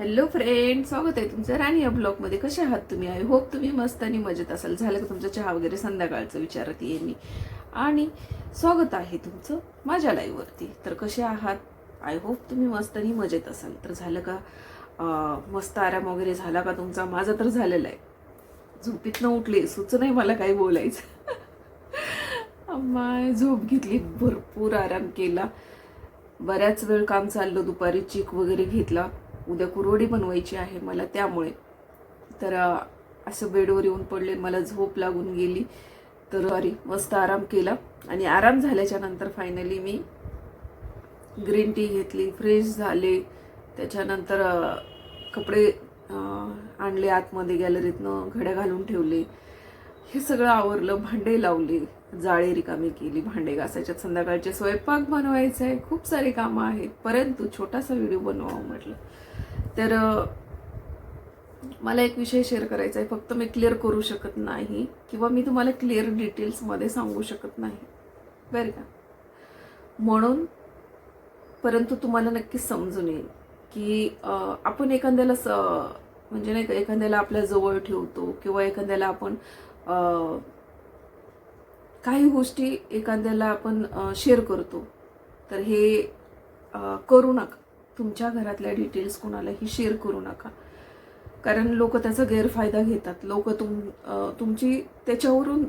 Hello friend स्वागत आहे तुमचं राणी या ब्लॉगमध्ये कसे आहात तुम्ही? आय होप तुम्ही मस्त आणि मजेत असाल. झालं का तुमचा चहा वगैरे? संध्याकाळचं विचारत ये मी. आणि स्वागत आहे तुमचं माझ्या लाईव्हवरती तर कसे आहात? आय होप तुम्ही मस्त आणि मजेत असाल. तर झालं का? मस्त आराम वगैरे झाला का तुमचा? माझा तर झालेला आहे. झोपीतनं उठले. सुच नाही मला काही बोलायचं. माय झोप घेतली. भरपूर आराम केला. बऱ्याच वेळ काम चाललं. दुपारी चीक वगैरे घेतला. उद्या कुरवडी बनवायची आहे मला त्यामुळे. तर असं बेडवर येऊन पडले मला झोप लागून गेली. तर सॉरी मस्त आराम केला. आणि आराम झाल्याच्यानंतर फायनली मी ग्रीन टी घेतली फ्रेश झाले. त्याच्यानंतर कपडे आणले आतमध्ये गॅलरीतनं घड्या घालून ठेवले. हे सगळं आवरलं भांडे लावले. जाळी रिकामी केली भांडे घासायच्यात. संध्याकाळचे स्वयंपाक बनवायचं आहे. खूप सारे कामं आहेत. परंतु छोटासा व्हिडिओ बनवावं म्हटलं तर मला एक विषय शेअर करायचा आहे. फक्त मी क्लिअर करू शकत नाही किंवा मी तुम्हाला क्लिअर डिटेल्समध्ये सांगू शकत नाही. बरं का? म्हणून परंतु तुम्हाला नक्कीच समजून येईल की आपण एखाद्याला स म्हणजे नाही का एखाद्याला आपल्या जवळ ठेवतो किंवा एखाद्याला आपण काही गोष्टी एखाद्याला आपण शेअर करतो तर हे करू नका. तुमच्या घरातल्या डिटेल्स कोणालाही शेअर करू नका. कारण लोक त्याचा गैरफायदा घेतात. लोक तुम तुमची त्याच्यावरून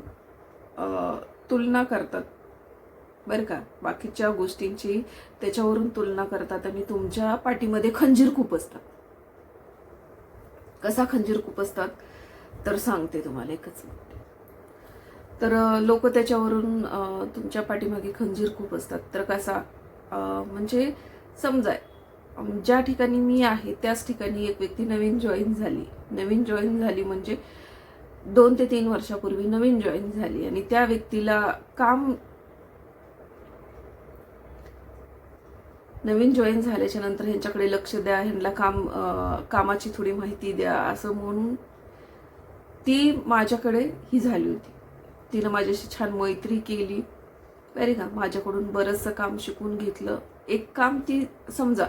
तुलना करतात. बरं का? बाकीच्या गोष्टींची त्याच्यावरून तुलना करतात आणि तुमच्या पाठीमध्ये खंजीर खूप असतात. कसा खंजीर खूप असतात? तर सांगते तुम्हाला एकच. मिनिट तर लोक त्याच्यावरून तुमच्या पाठीमागे खंजीर खूप असतात. तर कसा म्हणजे समजा ज्या ठिकाणी मी आहे त्याच ठिकाणी एक व्यक्ती नवीन जॉईन झाली. नवीन जॉईन झाली म्हणजे दोन ते तीन वर्षापूर्वी नवीन जॉईन झाली आणि त्या व्यक्तीला काम नवीन जॉईन झाल्याच्यानंतर ह्यांच्याकडे लक्ष द्या ह्यांना काम कामाची थोडी माहिती द्या असं म्हणून ती माझ्याकडे ही झाली होती. तिनं माझ्याशी छान मैत्री केली. बरे का माझ्याकडून बरंचसं काम शिकून घेतलं. एक काम ती समजा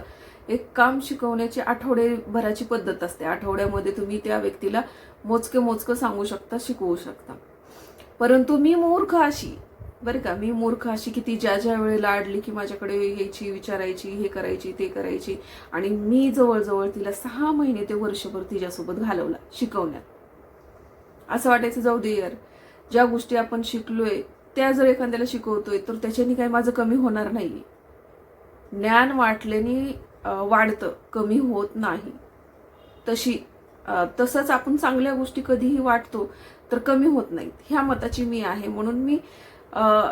एक काम शिकवण्याची आठवडेभराची पद्धत असते. आठवड्यामध्ये तुम्ही त्या व्यक्तीला मोजके मोजकं सांगू शकता शिकवू शकता. परंतु मी मूर्ख अशी बरं का मी मूर्ख अशी की ती ज्या ज्या वेळेला आडली की माझ्याकडे यायची विचारायची हे करायची ते करायची आणि मी जवळजवळ तिला सहा महिने ते वर्षभर तिच्यासोबत घालवला शिकवण्यात. असं वाटायचं जाऊ दे यार. ज्या गोष्टी आपण शिकलोय त्या जर एखाद्याला शिकवतोय तर त्याच्यानी काही माझं कमी होणार नाही ज्ञान वाटल्याने वाढतं कमी होत नाही. तशी तसंच आपण चांगल्या गोष्टी कधीही वाटतो तर कमी होत नाहीत. ह्या मताची मी आहे. म्हणून मी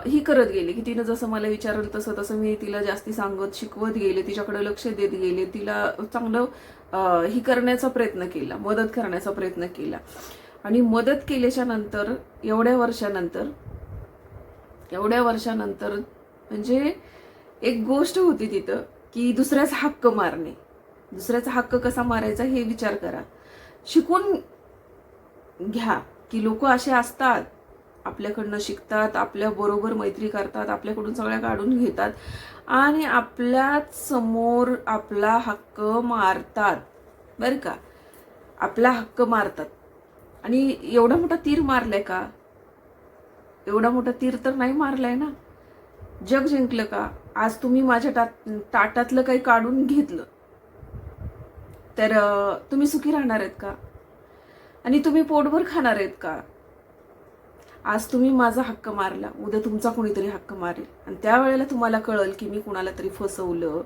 ही करत गेले की तिनं जसं मला विचारलं तसं तसं मी तिला जास्ती सांगत शिकवत गेले तिच्याकडे लक्ष देत गेले तिला चांगलं ही करण्याचा प्रयत्न केला मदत करण्याचा प्रयत्न केला. आणि मदत केल्याच्यानंतर एवढ्या वर्षानंतर एवढ्या वर्षानंतर म्हणजे एक गोष्ट होती तिथं की दुसऱ्याचा हक्क मारणे. दुसऱ्याचा हक्क कसा मारायचा हे विचार करा. शिकून घ्या की लोक असे असतात. आपल्याकडनं शिकतात आपल्याबरोबर मैत्री करतात आपल्याकडून सगळ्या काढून घेतात. आणि आपल्याच समोर आपला हक्क मारतात. बरं का? आपला हक्क मारतात. आणि एवढा मोठा तीर मारलाय का? एवढा मोठा तीर तर नाही मारलाय ना? जग जिंकलं का? आज तुम्ही माझ्या टा- ताटातलं काही काढून घेतलं. तर तुम्ही सुखी राहणार आहेत का? आणि तुम्ही पोटभर खाणार आहेत का? आज तुम्ही माझा हक्क मारला उद्या तुमचा कोणीतरी हक्क मारेल. आणि त्यावेळेला तुम्हाला कळल की मी कुणाला तरी फसवलं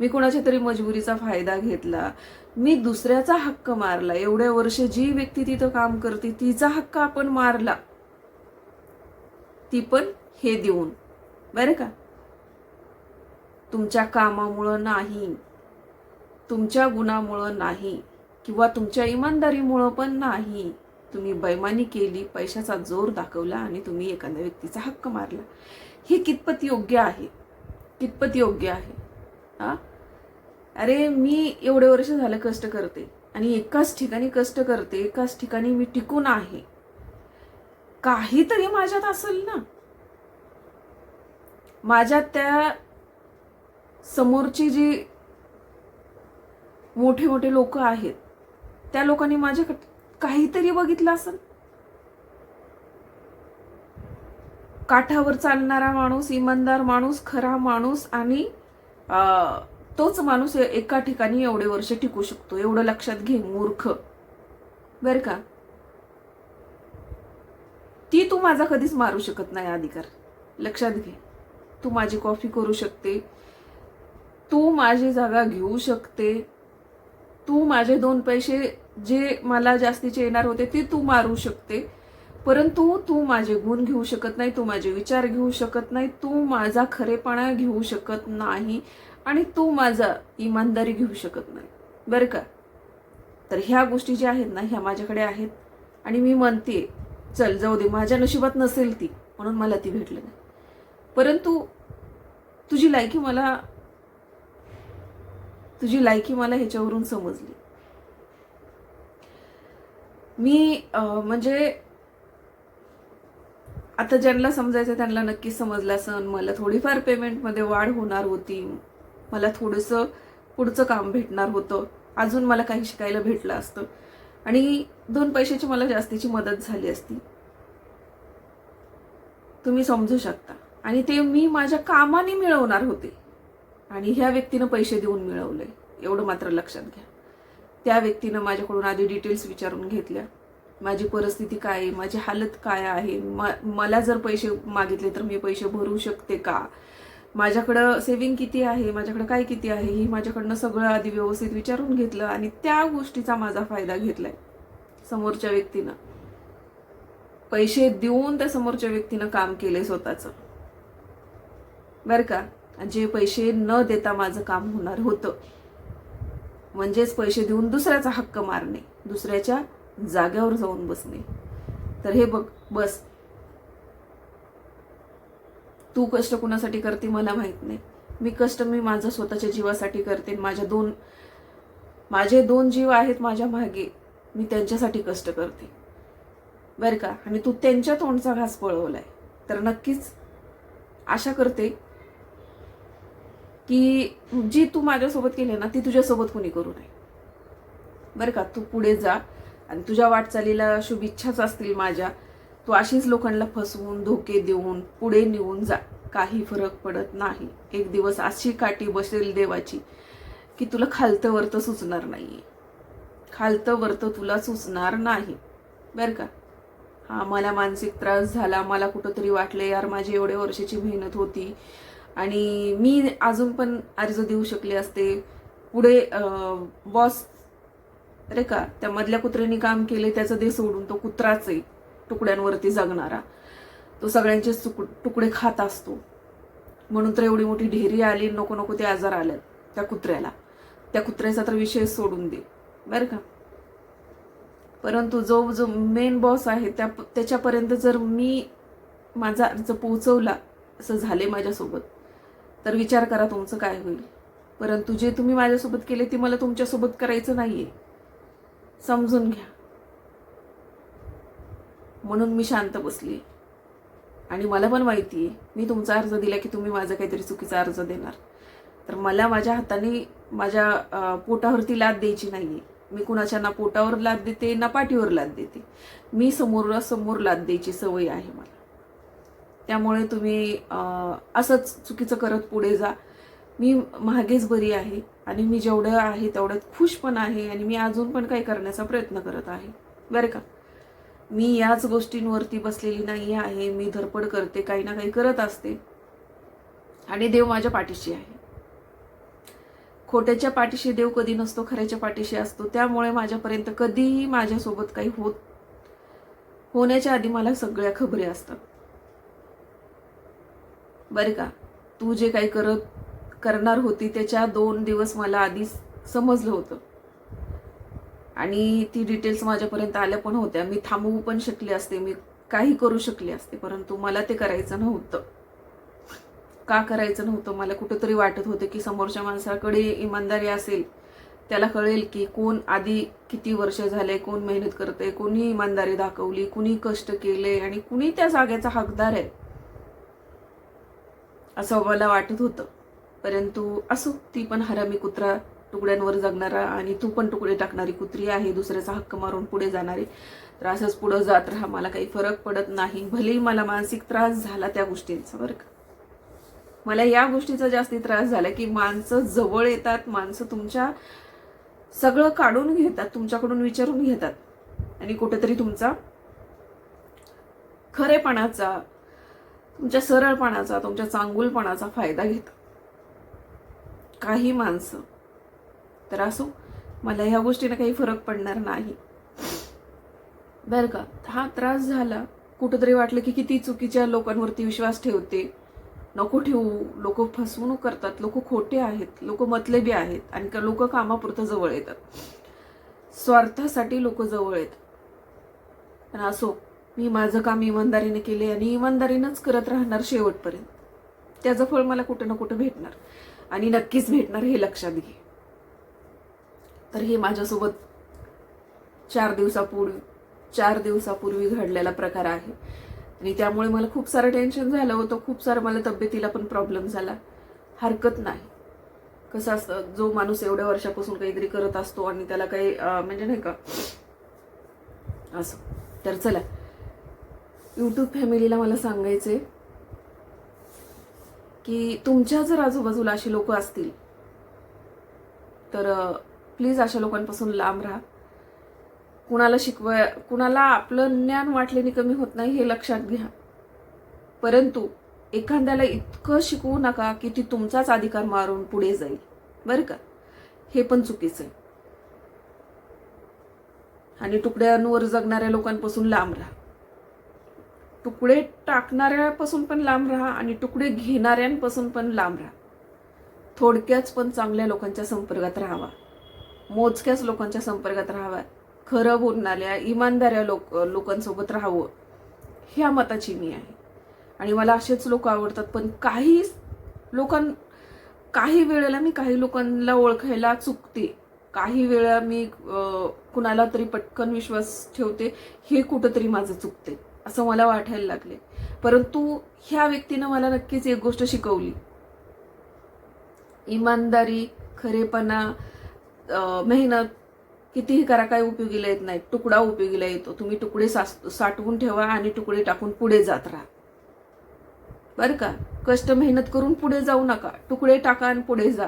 मी कुणाच्या तरी मजबुरीचा फायदा घेतला मी दुसऱ्याचा हक्क मारला. एवढ्या वर्ष जी व्यक्ती तिथं काम करते तिचा हक्क आपण मारला. ती पण हे देऊन. बरं का? तुमच्या कामामुळं नाही तुमच्या गुणामुळं नाही किंवा तुमच्या इमानदारीमुळं पण नाही. तुम्ही बैमानी केली पैशाचा जोर दाखवला आणि तुम्ही एखाद्या व्यक्तीचा हक्क मारला. हे कितपत योग्य आहे? कितपत योग्य आहे? हा? अरे मी एवढे वर्ष झालं कष्ट करते आणि एकाच ठिकाणी कष्ट करते एकाच ठिकाणी मी टिकून आहे. काहीतरी माझ्यात असेल ना? माझ्यात त्या समोरची जी मोठे मोठे लोक आहेत त्या लोकांनी माझ्याकडे काहीतरी बघितलं असेल? काठावर चालणारा माणूस इमानदार माणूस खरा माणूस आणि तोच माणूस एका ठिकाणी एवढे वर्ष टिकू शकतो. एवढं लक्षात घे मूर्ख. बर का? ती तू माझा कधीच मारू शकत नाही अधिकार लक्षात घे. तू माझी कॉफी करू शकते. तू माझी जागा घेऊ शकते. तू माझे दोन पैसे जे मला जास्तीचे येणार होते ते तू मारू शकते. परंतु तू माझे गुण घेऊ शकत नाही तू माझे विचार घेऊ शकत नाही तू माझा खरेपणा घेऊ शकत नाही आणि तू माझा इमानदारी घेऊ शकत नाही. बरं का? तर ह्या गोष्टी ज्या आहेत ना ह्या माझ्याकडे आहेत आणि मी म्हणते चल जाऊ दे माझ्या नशिबात नसेल ती म्हणून मला ती भेटली नाही. परंतु तुझी लायकी मला तुझी लायकी मला ह्याच्यावरून समजली. मी म्हणजे आता ज्यांना समजायचं त्यांना नक्कीच समजलं असन. मला थोडीफार पेमेंटमध्ये वाढ होणार होती. मला थोडंसं पुढचं काम भेटणार होतं. अजून मला काही शिकायला भेटलं असतं. आणि दोन पैशाची मला जास्तीची मदत झाली असती. तुम्ही समजू शकता. आणि ते मी माझ्या कामाने मिळवणार होते. आणि ह्या व्यक्तीनं पैसे देऊन मिळवले. एवढं मात्र लक्षात घ्या. त्या व्यक्तीनं माझ्याकडून आधी डिटेल्स विचारून घेतल्या. माझी परिस्थिती काय आहे? माझी हालत काय आहे? म- मला जर पैसे मागितले तर मी पैसे भरू शकते का? माझ्याकडं सेविंग किती आहे? माझ्याकडं काय किती आहे? ही माझ्याकडनं सगळं आधी व्यवस्थित विचारून घेतलं आणि त्या गोष्टीचा माझा फायदा घेतलाय समोरच्या व्यक्तीनं. पैसे देऊन त्या समोरच्या व्यक्तीनं काम केलंय स्वतःचं. बरं का? आणि जे पैसे न देता माझं काम होणार होतं. म्हणजेच पैसे देऊन दुसऱ्याचा हक्क मारणे दुसऱ्याच्या जाग्यावर जाऊन बसणे. तर हे बघ बस. तू कष्ट कुणासाठी करते मला माहीत नाही. मी कष्ट मी माझं स्वतःच्या जीवासाठी करते. माझ्या दोन माझे दोन जीव आहेत माझ्या मागे. मी त्यांच्यासाठी कष्ट करते. बरं का? आणि तू त्यांच्या तोंडचा घास पळवलाय. तर नक्कीच आशा करते की जी तू माझ्यासोबत केली ना ती तुझ्यासोबत कुणी करू नये. बरं का? तू पुढे जा आणि तुझ्या वाटचालीला शुभेच्छाच असतील माझ्या. तू अशीच लोकांना फसवून धोके देऊन पुढे नेऊन जा. काही फरक पडत नाही. एक दिवस अशी काठी बसेल देवाची की तुला खालतं वरतं सुचणार नाहीये. खालतं वरतं तुला सुचणार नाही. बरं का? हा मला मानसिक त्रास झाला. मला कुठंतरी वाटलं यार माझी एवढ्या वर्षाची मेहनत होती. आणि मी अजून पण अर्ज देऊ शकले असते. पुढे बॉस अरे का त्या मधल्या कुत्र्याने काम केले त्याचं दे सोडून तो कुत्राच आहे तुकड्यांवरती जगणारा. तो सगळ्यांचे सुक- तुकडे खात असतो. म्हणून तर एवढी मोठी ढेरी आली नको नको ते आजार आल्यात त्या कुत्र्याला. त्या कुत्र्याचा तर विषय सोडून दे. बरं का? परंतु जो जो मेन बॉस आहे त्या त्याच्यापर्यंत जर मी माझा अर्ज पोहोचवला असं झाले माझ्यासोबत तर विचार करा तुमचं काय होईल. परंतु जे तुम्ही माझ्यासोबत केले ते मला तुमच्यासोबत करायचं नाही आहे समजून घ्या. म्हणून मी शांत बसली. आणि मला पण माहिती आहे मी तुमचा अर्ज दिला की तुम्ही माझा काहीतरी चुकीचा अर्ज देणार. तर मला माझ्या हाताने माझ्या पोटावरती लाद द्यायची नाही आहे मी कुणाच्या ना पोटावर लाद देते ना पाठीवर लाद देते. मी समोर समोर लाद द्यायची सवय आहे मला. त्यामुळे तुम्ही असंच चुकीचं करत पुढे जा. मी मागेच बरी आहे आणि मी जेवढं आहे तेवढ्यात खुश पण आहे आणि मी अजून पण काही करण्याचा प्रयत्न करत आहे. बरं का? मी याच गोष्टींवरती बसलेली नाही आहे. मी धडपड करते काही ना काही करत असते. आणि देव माझ्या पाठीशी आहे. खोट्याच्या पाठीशी देव कधी नसतो खऱ्याच्या पाठीशी असतो. त्यामुळे माझ्यापर्यंत कधीही माझ्यासोबत काही होत होण्याच्या आधी मला सगळ्या खबरी असतात. बरं का? तू जे काही करत करणार होती त्याच्या दोन दिवस मला आधीच समजलं होतं. आणि ती डिटेल्स माझ्यापर्यंत आल्या पण होत्या. मी थांबवू पण शकले असते. मी काही करू शकले असते. परंतु मला ते करायचं नव्हतं. का करायचं नव्हतं? मला कुठंतरी वाटत होतं की समोरच्या माणसाकडे इमानदारी असेल. त्याला कळेल की कोण आधी किती वर्ष झाले कोण मेहनत करते कोणी इमानदारी दाखवली कुणी कष्ट केले आणि कुणी त्या जागेचा हकदार आहे. असं मला वाटत होतं. परंतु असो ती पण हरामी कुत्रा तुकड्यांवर जगणारा आणि तू पण तुकडे टाकणारी कुत्री आहे दुसऱ्याचा हक्क मारून पुढे जाणारी. तर असंच पुढं जात राहा मला काही फरक पडत नाही. भलेही मला मानसिक त्रास झाला त्या गोष्टींचा बरं का? मला या गोष्टीचा जास्ती त्रास झाला की माणसं जवळ येतात माणसं तुमच्या सगळं काढून घेतात तुमच्याकडून विचारून घेतात. आणि कुठेतरी तुमचा खरेपणाचा तुमच्या सरळपणाचा तुमच्या चांगुलपणाचा फायदा घेतात काही माणसं तर असो मला ह्या गोष्टीने काही फरक पडणार नाही. बरं का? हा त्रास झाला कुठंतरी वाटलं की किती चुकीच्या लोकांवरती विश्वास ठेवते. नको ठेवू लोक फसवणूक करतात लोक खोटे आहेत लोक मतलबी आहेत आणि लोक कामापुरतं जवळ येतात. स्वार्थासाठी लोक जवळ येतात. पण असो मी माझं काम इमानदारीने केले आणि इमानदारीनंच करत राहणार शेवटपर्यंत. त्याचं फळ मला कुठं ना कुठं भेटणार आणि नक्कीच भेटणार हे लक्षात घे. तर हे माझ्यासोबत चार दिवसापूर्वी चार दिवसापूर्वी घडलेला प्रकार आहे. आणि त्यामुळे मला खूप सारं टेन्शन झालं होतं खूप सारं मला तब्येतीला पण प्रॉब्लेम झाला. हरकत नाही. कसं असतं जो माणूस एवढ्या वर्षापासून काहीतरी करत असतो आणि त्याला काही म्हणजे नाही का असं. तर चला यूट्यूब फॅमिलीला मला सांगायचे की तुमच्या जर आजूबाजूला अशी लोक असतील तर प्लीज अशा लोकांपासून लांब राहा. कुणाला शिकवाय कुणाला आपलं ज्ञान वाटल्याने कमी होत नाही हे लक्षात घ्या. परंतु एखाद्याला इतकं शिकवू नका की ती तुमचाच अधिकार मारून पुढे जाईल. बरं का? हे पण चुकीचं आहे. आणि तुकड्यांवर जगणाऱ्या लोकांपासून लांब राहा. तुकडे टाकणाऱ्यापासून पण लांब राहा आणि तुकडे घेणाऱ्यांपासून पण लांब राहा. थोडक्याच पण चांगल्या लोकांच्या संपर्कात राहावा. मोजक्याच लोकांच्या संपर्कात राहावा. खरं बोलणाऱ्या इमानदाऱ्या लोक लोकांसोबत राहावं. ह्या मताची मी आहे. आणि मला असेच लोक आवडतात पण काही लोकां काही वेळेला मी काही लोकांना ओळखायला चुकते. काही वेळा मी कुणाला तरी पटकन विश्वास ठेवते हे कुठंतरी माझं चुकते. असं मला वाटायला लागले. परंतु ह्या व्यक्तीनं मला नक्कीच एक गोष्ट शिकवली. इमानदारी खरेपणा मेहनत कितीही करा काय उपयोगीला येत नाही तुकडा उपयोगीला येतो. तुम्ही तुकडे सास- साठवून ठेवा आणि तुकडे टाकून पुढे जात राहा. बरं का? कष्ट मेहनत करून पुढे जाऊ नका. तुकडे टाका आणि पुढे जा.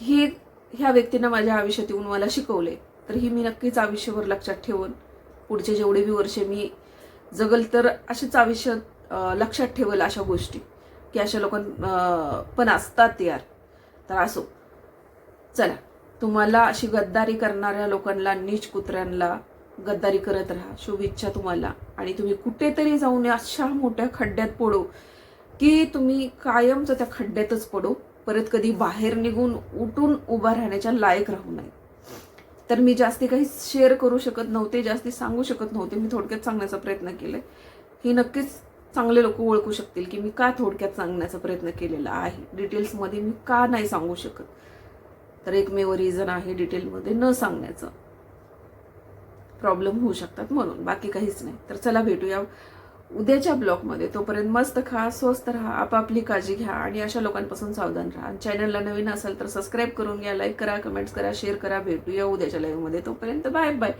हे ह्या व्यक्तीनं माझ्या आयुष्यात येऊन मला शिकवले. तर ही मी नक्कीच आयुष्यभर लक्षात ठेवून पुढचे जेवढे बी वर्षे मी जगल तर असेच आयुष्य लक्षात ठेवल अशा गोष्टी की अशा लोकां पण असतात यार. तर असो. चला तुम्हाला अशी गद्दारी करणाऱ्या लोकांना नीच कुत्र्यांना गद्दारी करत राहा. शुभेच्छा तुम्हाला. आणि तुम्ही कुठेतरी जाऊन अशा मोठ्या खड्ड्यात पडो की तुम्ही कायमचं त्या खड्ड्यातच पडो. परत कधी बाहेर निघून उठून उभा राहण्याच्या लायक राहू नये. तर मी जास्ती काही शेअर करू शकत नव्हते जास्ती सांगू शकत नव्हते. मी थोडक्यात सांगण्याचा प्रयत्न केलाय. ही नक्कीच चांगले लोक ओळखू शकतील की मी का थोडक्यात सांगण्याचा प्रयत्न केलेला आहे. डिटेल्समध्ये मी का नाही सांगू शकत? तर एकमेव रिझन आहे डिटेलमध्ये न सांगण्याचं. प्रॉब्लेम होऊ शकतात म्हणून बाकी काहीच नाही. तर चला भेटूया. उद्याच्या ब्लॉगमध्ये तोपर्यंत मस्त खा स्वस्त राहा आपापली काळजी घ्या आणि अशा लोकांपासून सावधान राहा. चॅनलला नवीन असेल तर सबस्क्राईब करून घ्या लाईक करा कमेंट्स करा शेअर करा. भेटूया उद्याच्या लाईव्हमध्ये तोपर्यंत बाय बाय